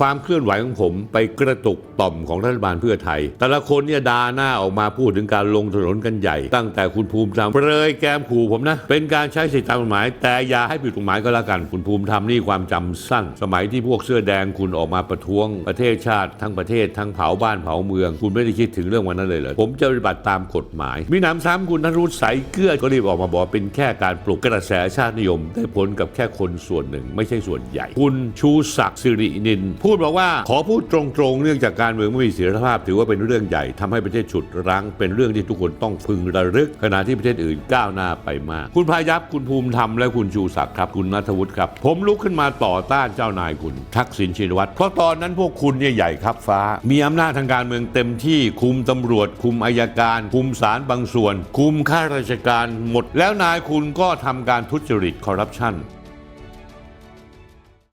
ความเคลื่อนไหวของผมไปกระตุกต่อมของรัฐบาลเพื่อไทย แต่ละคนเนี่ยดาหน้าออกมาพูดถึงการลงถนนกันใหญ่ ตั้งแต่คุณภูมิธรรมเปรยแกมขู่ผมนะ เป็นการใช้สิทธิตามกฎหมาย แต่อย่าให้ผิดกฎหมายก็แล้วกัน คุณภูมิธรรมนี่ความจำสั้น สมัยที่พวกเสื้อแดงคุณออกมาประท้วงประเทศชาติทั้งประเทศทั้งเผาบ้านเผาเมือง คุณไม่ได้คิดถึงเรื่องวันนั้นเลยเหรอผมจะปฏิบัติตามกฎหมาย มีหนำซ้ำคุณนรุษใสเกลือก็รีบออกมาบอกเป็นแค่การปลุกกระแสชาตินิยม ได้ผลกับแค่คนส่วนหนึ่ง ไม่ใช่ส่วนใหญ่ คุณชูศักดิ์สิรินินพูดบอกว่า ขอพูดตรงๆเนื่องจากการเมืองไม่มีเสถียรภาพ ถือว่าเป็นเรื่องใหญ่ทำให้ประเทศฉุดรั้ง เป็นเรื่องที่ทุกคนต้องพึงระลึก ขณะที่ประเทศอื่นก้าวหน้าไปมาก คุณพายัพคุณภูมิธรรมและคุณชูศักดิ์ครับคุณนัทวุฒิครับ ผมลุกขึ้นมาต่อต้านเจ้านายคุณ ทักษิณชินวัตรเพราะตอนนั้นพวกคุณเนี่ยใหญ่ครับฟ้า มีอำนาจทางการเมืองเต็มที่คุมตำรวจ คุมอายการ คุมศาลบางส่วน คุมข้าราชการหมด แล้วนายคุณก็ทำการทุจริตคอร์รัปชัน